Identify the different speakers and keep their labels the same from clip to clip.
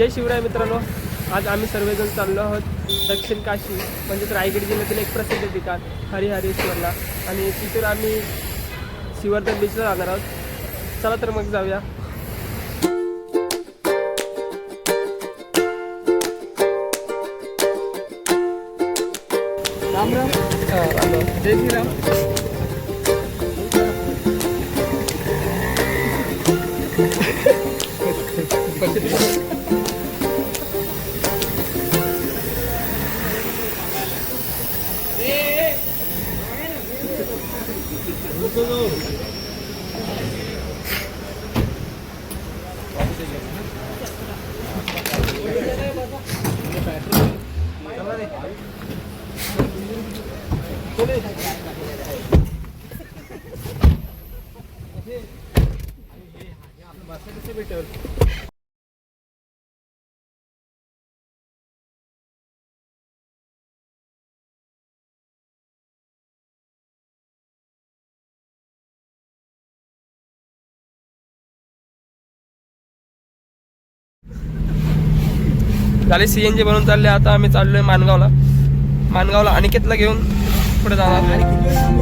Speaker 1: जय शिवराय मित्रांनो. आज आम्ही सर्वजण चाललो आहोत दक्षिण काशी म्हणजेच रायगड जिल्ह्यातील एक प्रसिद्ध ठिकाण हरिहरेश्वरला. आणि तिथून आम्ही शिवर्धन बीचला जाणार आहोत. चला तर मग जाऊया. राम राम. जय श्रीराम. झाले सी एन जी बनवून चालले आता आम्ही चाललोय मानगावला. मानगावला अनिकेतला घेऊन पुढे जाणार.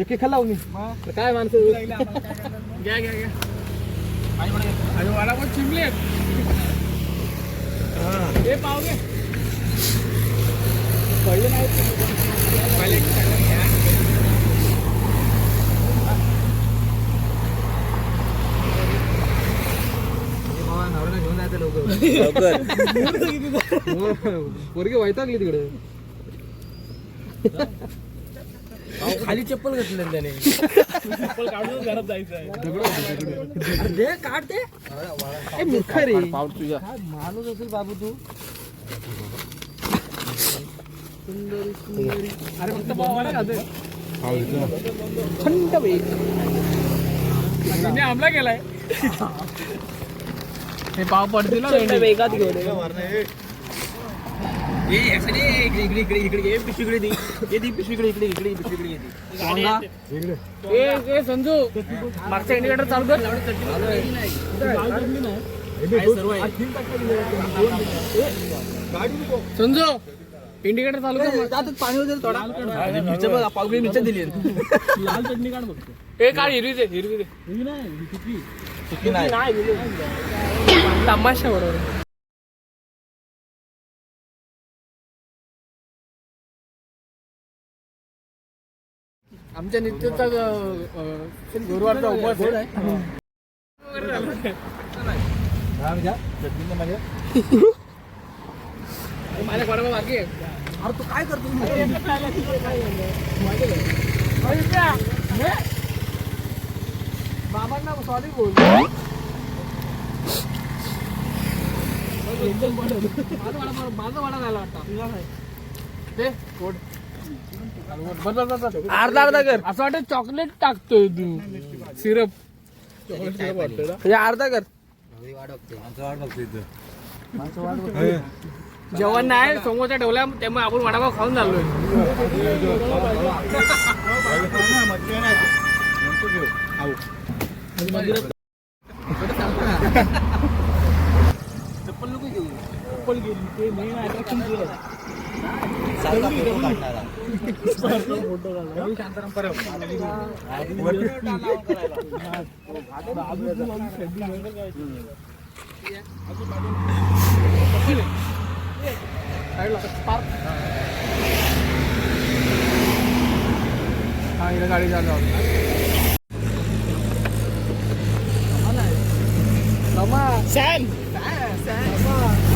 Speaker 1: एके खाल्ला मी काय माणसं? घ्या घ्या घ्या. अरे मला पण चिमले. हे. पाव घे. पहिले नाही. पहिले घेऊन जायचं लवकर. पोरगी तिकडे. खाली चप्पल घातलं त्याने. चप्पल काढून घरात जायचं काढते मूर्ख रे तुझ्या. माणूस असेल बाबू तू. सुंदरी सुंदरी. अरे फक्त पावाला खाते थंड बाई. हमला केलाय. हे. पाव पडतील वेगात घेऊन इकडे इकडे इकडे इकडे पिशवीकडे दे पिशवीकडे इकडे पिशवीकडे ए संजू मागचा इंडिकेटर चालू कर। संजू इंडिकेटर चालू कर. पाणी वगैरे थोडा पावगडी मिरच्या दिली लाल चटणी काढ बघतो ए काढ हिरवी दे हिरवी दे. नाही. तमाशा बरोबर. आमच्या नित्याचा गुरुवारचा उपवास आहे. माझ्या बाकी अरे तू काय करतो बाबांना सॉरी बोल. माझा वाडा झाला वाटतं. ते कोड अर्धा अर्धा कर. असं वाटतं चॉकलेट टाकतोय तू सिरप. चॉकलेट सिरप वाटतं म्हणजे अर्धा कर. जेवण नाही समोरच्या ठेवल्या त्यामुळे आपण वडापाव खाऊन झालोय. चप्पल नको घेऊ. चप्पल गेली ते मेन अट्रॅक्शन केलं गाडी चालू Sama. Sam. Sam.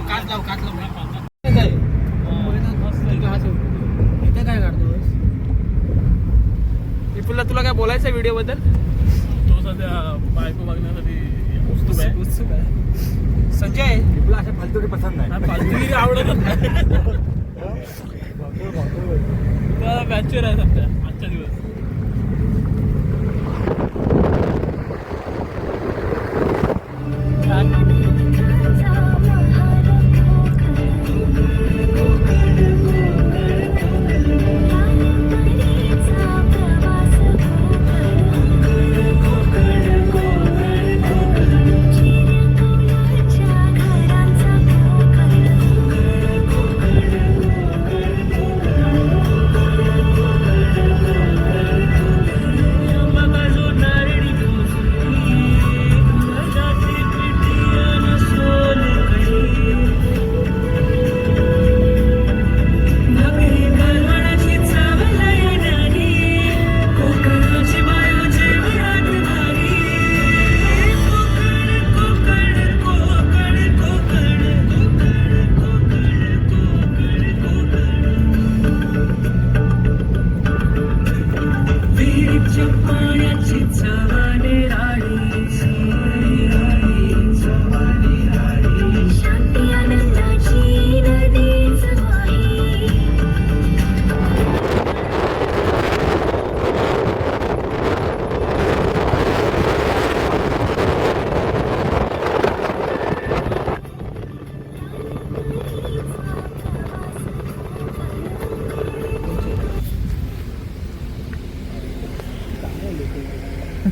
Speaker 1: गाडी चालू सॅम विपुलला तुला काय बोलायचं व्हिडिओ बद्दल
Speaker 2: तो सध्या बायको बघण्यासाठी उत्सुक आहे
Speaker 1: उत्सुक आहे संजय.
Speaker 3: तुला अशा फालतू काही पसंत नाही.
Speaker 2: नाही. तुला बॅचवर आहे.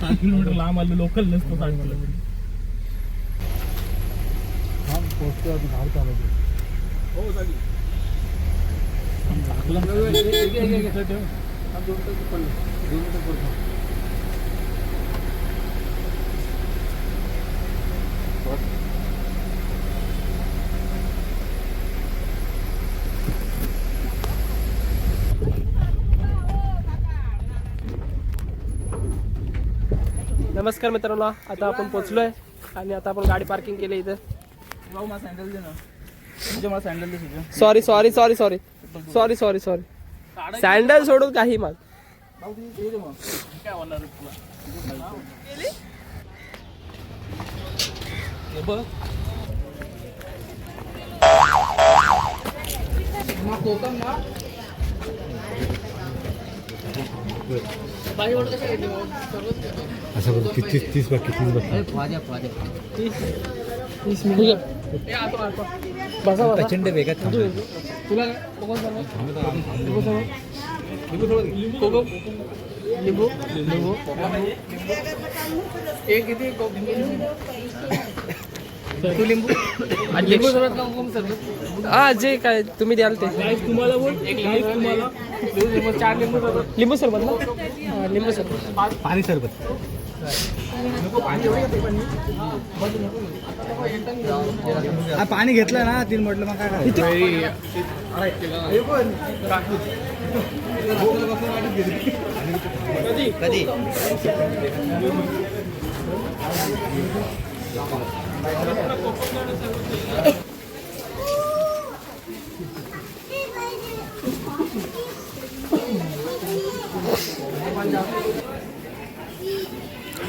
Speaker 2: सात किलोमीटर लांब आलो लोकल नसतो साठ किलोमीटर हो चालेल
Speaker 1: नमस्कार मित्रांनो आता आपण पोचलोय आणि आता आपण गाडी पार्किंग केली इथं.
Speaker 3: भाऊ मला सँडल दे ना. तुझ्या मला सँडल दे तुझ्या
Speaker 1: sorry sorry sorry sorry sorry sorry sorry sandal सोडून काही मग
Speaker 3: भाऊ तुझी दे दे मग.
Speaker 2: काय होणार आहे तुला?
Speaker 3: असं बोल तीस तीस बाकी तीस बाकी.
Speaker 1: बसा बसा.
Speaker 3: प्रचंड वेगात.
Speaker 1: तुला. लिंबू लिंबू लिंबू एक किती? तू लिंबू? लिंबू सरबत का कोकम सरबत हा जे काय तुम्ही द्याल ते.
Speaker 2: तुम्हाला बोल. गाईस तुम्हाला.
Speaker 1: लिंबू सरबत ना? लिंबू सरबत.
Speaker 3: पाणी सरबत. पाणी घेतलं ना तीन म्हटलं मग काय करायचं? कधी?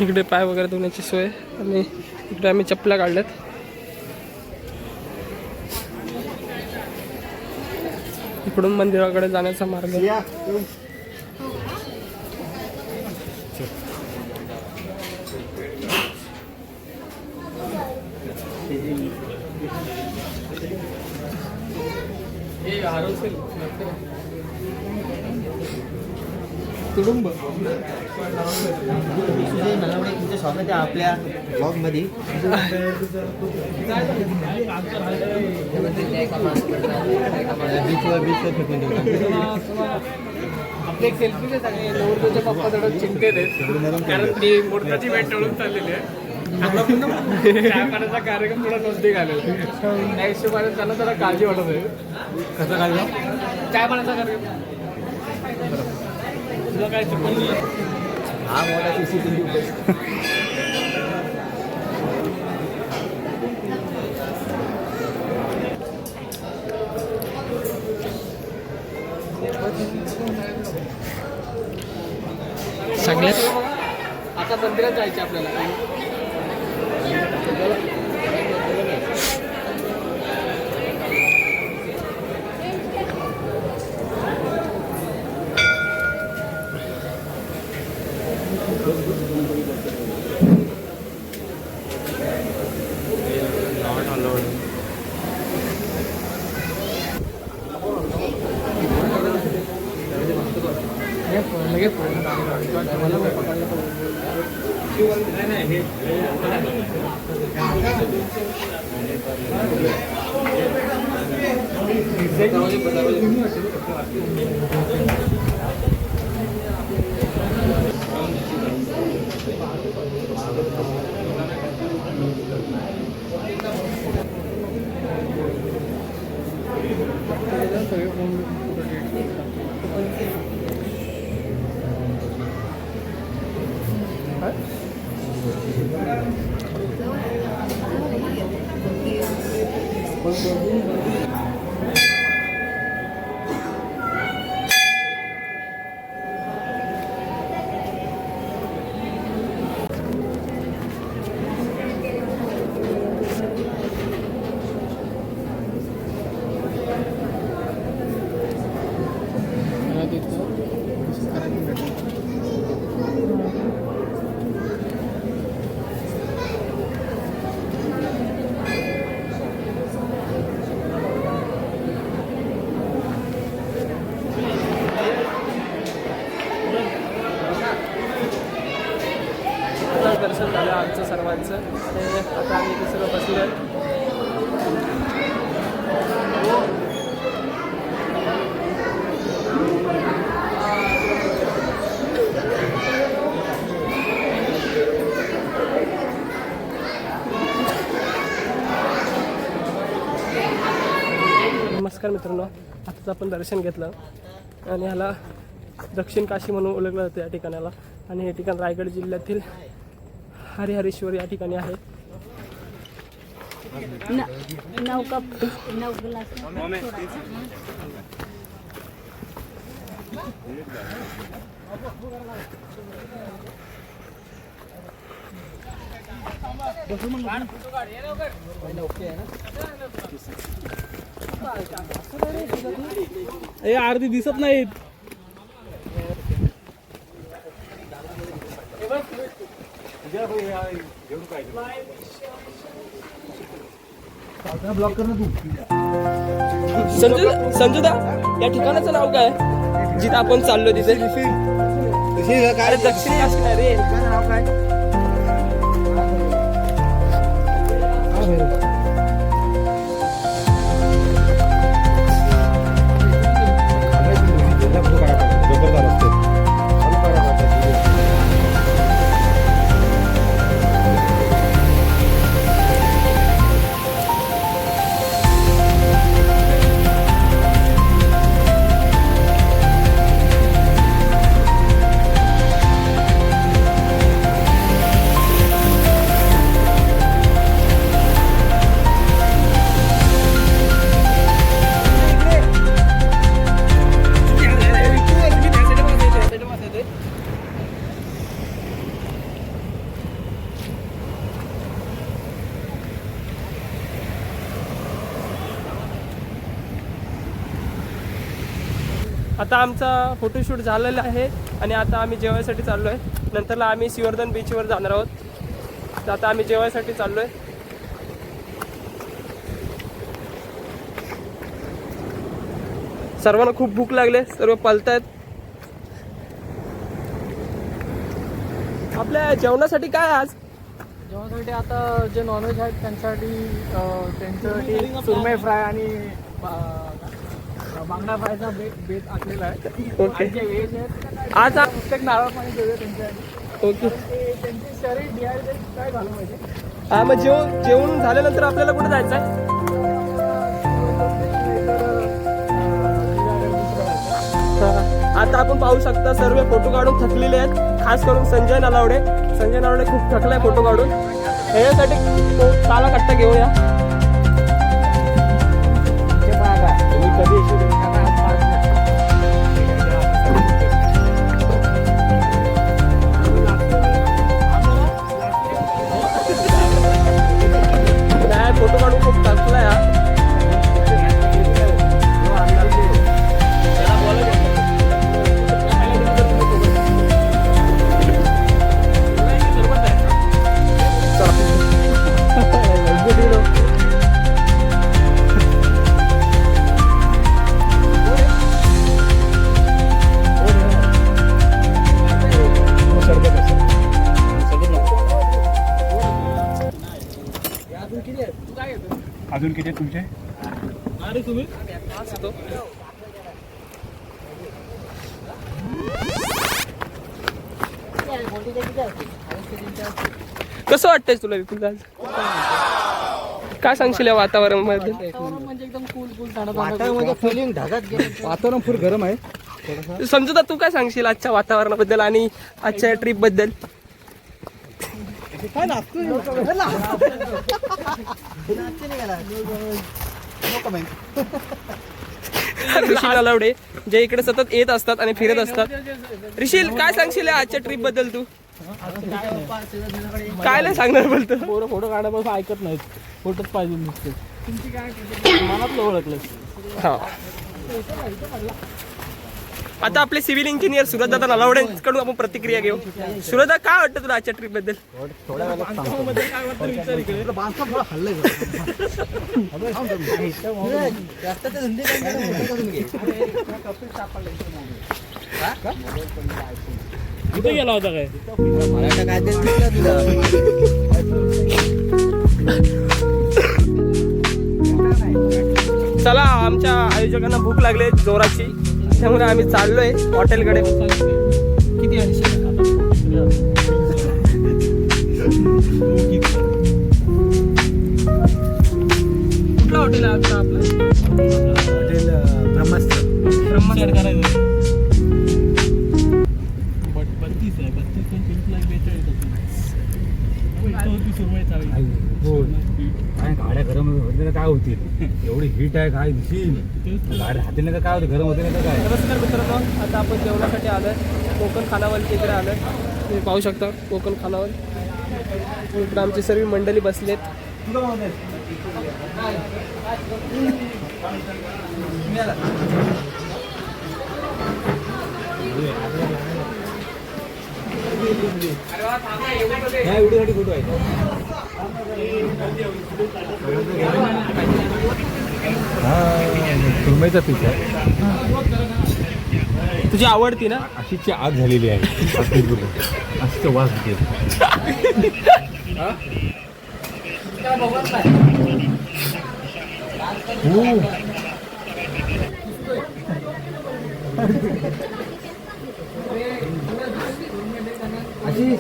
Speaker 1: इकडे पाय वगैरे धुण्याची सोय. आणि इकडे आम्ही चपला काढल्यात. इकडून मंदिराकडे जाण्याचा मार्ग. तुडुंब.
Speaker 4: शॉप आहे आपल्या ब्लॉगमध्ये बीचवर बीचवर फेकून देऊ.
Speaker 1: आपले एक सगळे पप्पा थोडं चिंतेत आहेत. कारण बॅट टळून चाललेली आहे. कार्यक्रम थोडा नजदीक आलेला आहे. त्या हिशोबाने त्यांना जरा काळजी वाटत आहे.
Speaker 4: कसं काय
Speaker 1: चहा पाण्याचा कार्यक्रम. काय
Speaker 4: हा
Speaker 1: सगळ्यात आता मंदिरात जायचे आपल्याला. आताच आपण दर्शन घेतलं. आणि ह्याला दक्षिण काशी म्हणून ओळखलं जातं या ठिकाणाला. आणि हे ठिकाण रायगड जिल्ह्यातील हरिहरेश्वर या ठिकाणी आहे.
Speaker 5: नऊ कप नऊ
Speaker 1: हे अर्धी दिसत नाहीत. संजू संजूदा या ठिकाणाचं नाव काय? जिथे आपण चाललो तिथे. अरे दक्षिण काशी नाही रे फोटोशूट झालेला आहे आणि आता आम्ही जेवायसाठी चाललो आहे नंतरला आम्ही सिवर्धन बीचवर जाणार आहोत. तर आता आम्ही जेवायसाठी चाललो आहे सर्वांना खूप भूक लागले सर्व पलतायत.
Speaker 6: आपल्या जेवणासाठी काय आज?
Speaker 1: जेवणासाठी आता जे नॉनव्हेज आहेत त्यांच्यासाठी त्यांच्यासाठी सुरमई फ्राय आणि बांगडा फ्रायचा बेत बेत आखलेला आहे.
Speaker 6: ओके
Speaker 1: जे व्हेज आहेत
Speaker 6: आज
Speaker 1: प्रत्येक नारळ पाणी देऊया
Speaker 6: ओके
Speaker 1: त्यांची शरीर डिहायड्रेट काय झालं पाहिजे
Speaker 6: हा मग जेवण जेवण झाल्यानंतर आपल्याला कुठे जायचं आहे? आता आपण पाहू शकता सर्व फोटो काढून थकलेले आहेत खास करून संजय नलावडे. संजय नलावडे खूप थकलाय फोटो काढून. ह्याच्यासाठी काला कट्टा घेऊया. वाटतंय तुला विपुल आज काय सांगशील या वातावरणामध्ये?
Speaker 1: वातावरण म्हणजे एकदम कूल कूल थंड
Speaker 3: वातावरण फिलिंग ढगात गेलं. वातावरण फुल गरम आहे.
Speaker 6: समजूता तू काय सांगशील आजच्या वातावरणाबद्दल आणि आजच्या ट्रिपबद्दल? ऋषी जे इकडे सतत येत असतात आणि फिरत असतात. ऋषील काय सांगशील आजच्या ट्रिपबद्दल तू? काय नाही सांगणार बोलतो?
Speaker 2: पोरं फोटो काढायपासून ऐकत नाहीत. फोटोच पाहिजे नुसते. मनातलं ओळखलं
Speaker 6: हा. आता आपले सिव्हिल इंजिनियर सुरत दादा नलावडेकडून आपण प्रतिक्रिया घेऊ. सुरत काय वाटतं तुला आजच्या ट्रिपबद्दल?
Speaker 2: कुठे गेला होता काय?
Speaker 3: मराठा काय ते दिसलं तुला.
Speaker 6: चला आमच्या आयोजकांना भूक लागली जोराची. त्यामुळे आम्ही चाललोय हॉटेलकडे. किती कुठलं हॉटेल आहे आपलं?
Speaker 3: हॉटेल ब्रह्मास्त्र.
Speaker 2: शेअर करायचं
Speaker 3: गरम होते ना काय होतील एवढी हीट आहे काय? दिसील. गाड्या हातीने का काय होते? गरम होते ना काय?
Speaker 6: नमस्कार मित्रांनो आता आपण जेवणासाठी आलोय. कोकण खानावलच्या इकडे आलोय. तुम्ही पाहू शकता कोकण खानावल. इकडे आमची सर्व मंडळी बसलेत.
Speaker 3: फोटो आहे? हा सुरमईचा पीस आहे.
Speaker 6: तुझी आवडती ना?
Speaker 3: अशीची आग झालेली आहे. अशीच वास होते अशी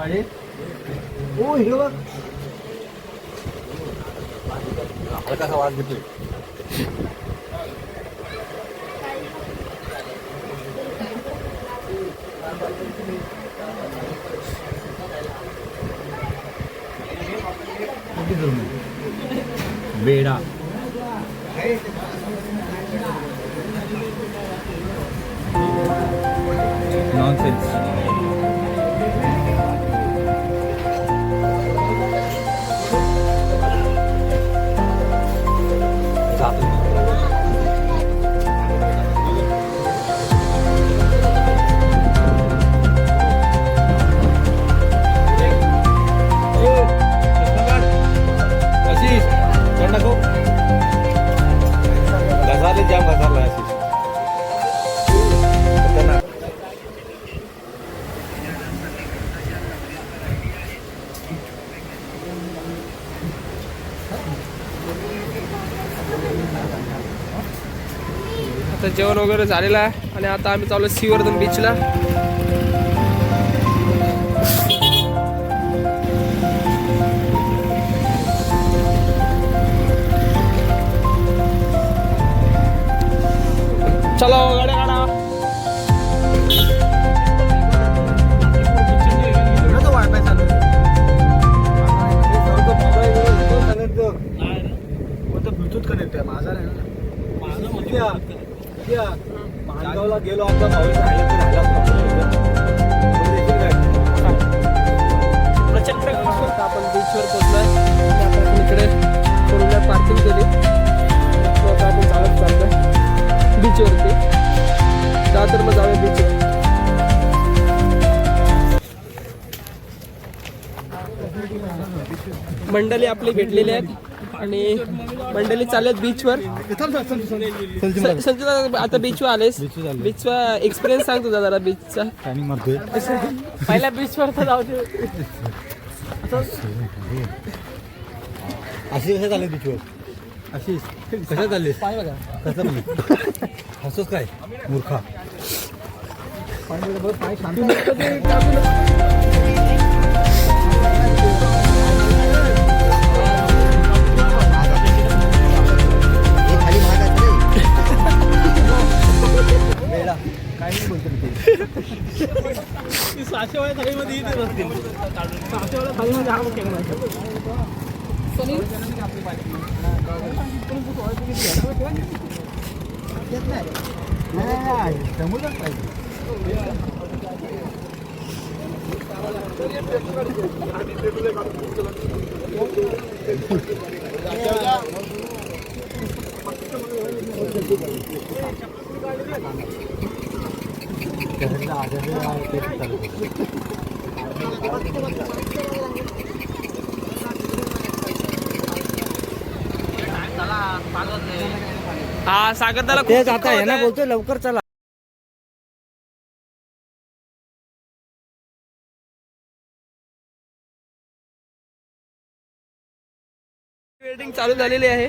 Speaker 3: अरे हो आपला कसा वास घेतोय? बेडा. नॉनसेन्स
Speaker 6: वगैरे झालेला आहे. आणि आता आम्ही चालू सिवर्धन बीचला चला
Speaker 3: हो गाड्या. माणगावला गेलो आमचा भाऊ राहिला तर राहिला
Speaker 6: आपण बीचवर पोहोचलाय. आपण इकडे फोर पार्किंग केली. तो आता आपण चालत चालतोय बीचवरती जा तर मग जाऊया बीचवर मंडळी आपली भेटलेली आहेत. आणि मंडळी चालत बीचवर स- संजय आता बीचवर आलेस. बीचचा एक्सपिरियन्स सांग तुझा जरा बीचचा
Speaker 3: मारतोय.
Speaker 6: पहिल्या बीचवर तर जाऊ दे.
Speaker 3: अशी कशा चालली तिच्यावर अशी कशा चालली
Speaker 6: पाय बघा.
Speaker 3: कसं म्हणजे हसोच काय? मूर्खा. काय नाही बोलतो
Speaker 2: वया थाळीमध्ये इथे असतील थाळीमध्ये हा मुख्य
Speaker 3: पाहिजे.
Speaker 6: हा सागर त्याला
Speaker 3: तेच आता आहे ना बोलतोय लवकर चला.
Speaker 6: वेटिंग चालू झालेली आहे.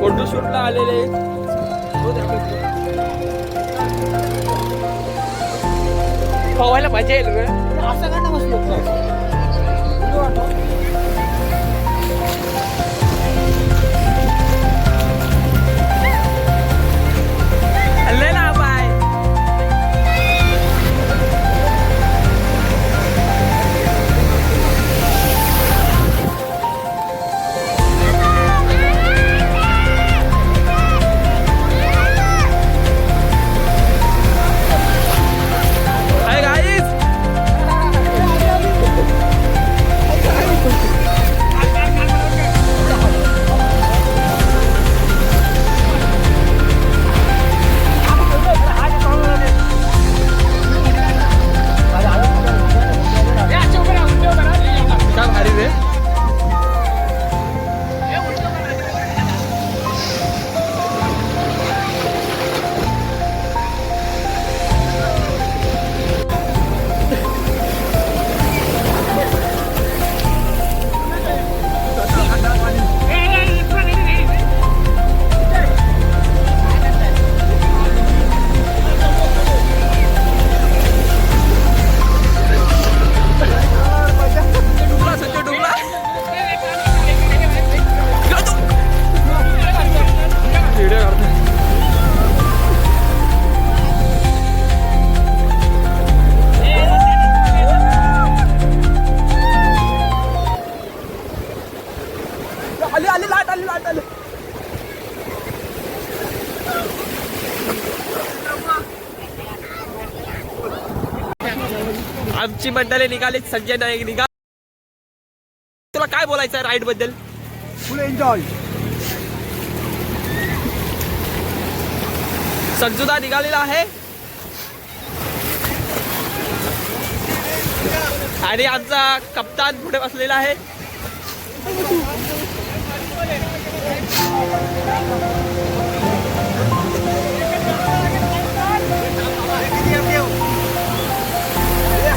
Speaker 6: फोटोशूटला आलेले. पवायला मजा येईल ग नसलो आमची मंडळी निघाली संजय नाईक निघा तुला काय बोलायचं आहे राईडबद्दल?
Speaker 1: फुल एन्जॉय
Speaker 6: संजुदा निघालेला आहे. आणि आमचा कप्तान पुढे बसलेला आहे.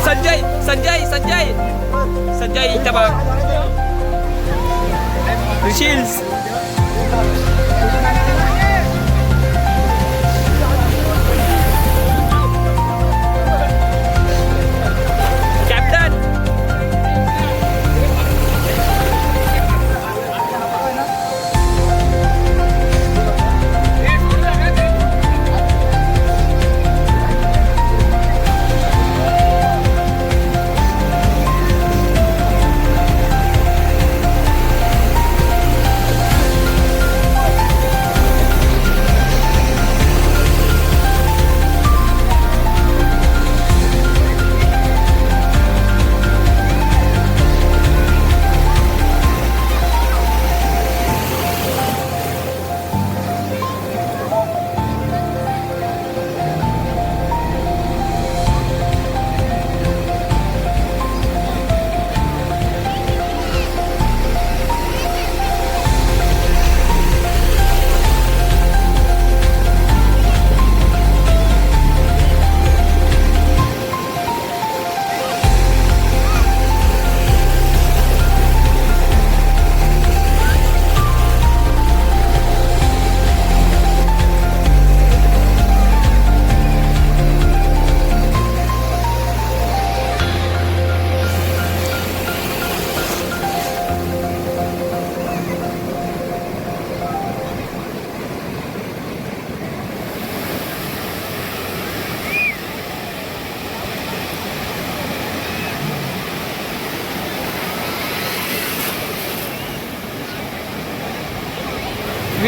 Speaker 6: संजय संजय संजय संजय इथं बघ ऋषिल्स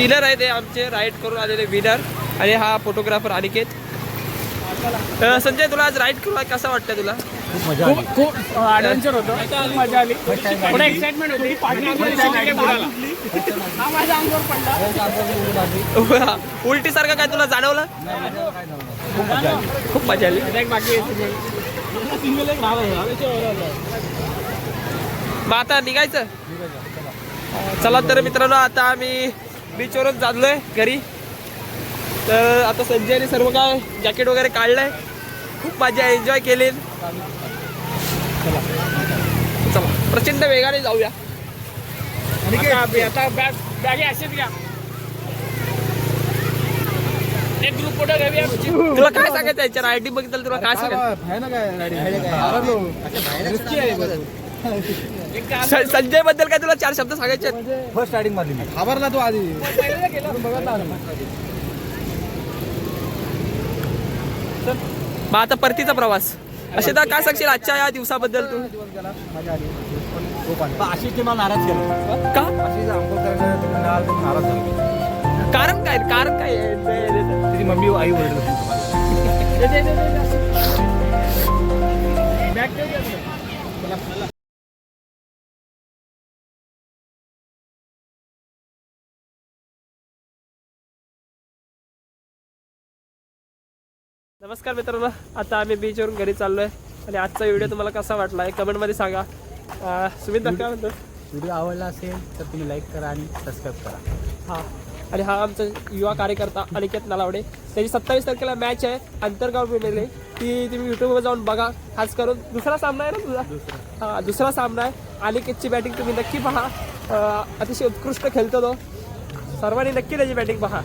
Speaker 6: विनर आहे ते आमचे राईड करून आलेले विनर आणि हा फोटोग्राफर अनिकेत. संजय तुला आज राईड करून कसं वाटतं तुला?
Speaker 3: खूप मजा आली.
Speaker 2: खूप खूप ॲडव्हेंचर होतं. खूप मजा आली. पुढे एक्साइटमेंट होती. हा
Speaker 6: उलटी सारखं काय तुला जाणवलं? खूप मजा आली. मग आता निघायचं? चला तर मित्रांनो आता आम्ही बीचवरच चाललोय घरी. तर आता संजयने सर्व काय जॅकेट वगैरे काढलंय. खूप मजा एन्जॉय केली. चला. चला. प्रचंड वेगाने जाऊया.
Speaker 2: आता आता बॅग बॅगे असेच घ्या. एक ग्रुप फोटो घेऊया.
Speaker 6: तुला काय सांगायचं याच्या रायडिंग बघितलं तुला काय सांगायचं? स- संजयबद्दल काय तुला चार शब्द सांगायचे आहेत?
Speaker 3: फर्स्ट स्टार्टिंग मारली मी.
Speaker 1: घाबरला तो आधी.
Speaker 6: मग आता परतीचा प्रवास. असे तर काय सांगशील आजच्या या दिवसाबद्दल तू?
Speaker 3: अशी ते मला नाराज केलं.
Speaker 6: का? कारण काय? कारण काय.
Speaker 3: तिची मम्मी आई ओरडत
Speaker 6: नमस्कार मित्रांनो आता आम्ही बीचवरून घरी चाललोय. आणि आजचा व्हिडिओ तुम्हाला कसा वाटला आहे कमेंटमध्ये सांगा. अं, सुमित दा काय म्हणतो
Speaker 3: व्हिडिओ आवडला असेल तर तुम्ही लाईक करा आणि सबस्क्राईब करा.
Speaker 6: हा. आणि हा आमचा युवा कार्यकर्ता अनिकेत नलावडे. त्याची सत्तावीस तारखेला मॅच आहे आंतरगाव लीग ती तुम्ही युट्यूबवर जाऊन बघा. खास करून दुसरा सामना आहे ना तुझा? हा दुसरा सामना आहे. अनिकेतची बॅटिंग तुम्ही नक्की पहा. अं, अतिशय उत्कृष्ट खेळतो तो. सर्वांनी नक्की त्याची बॅटिंग पहा.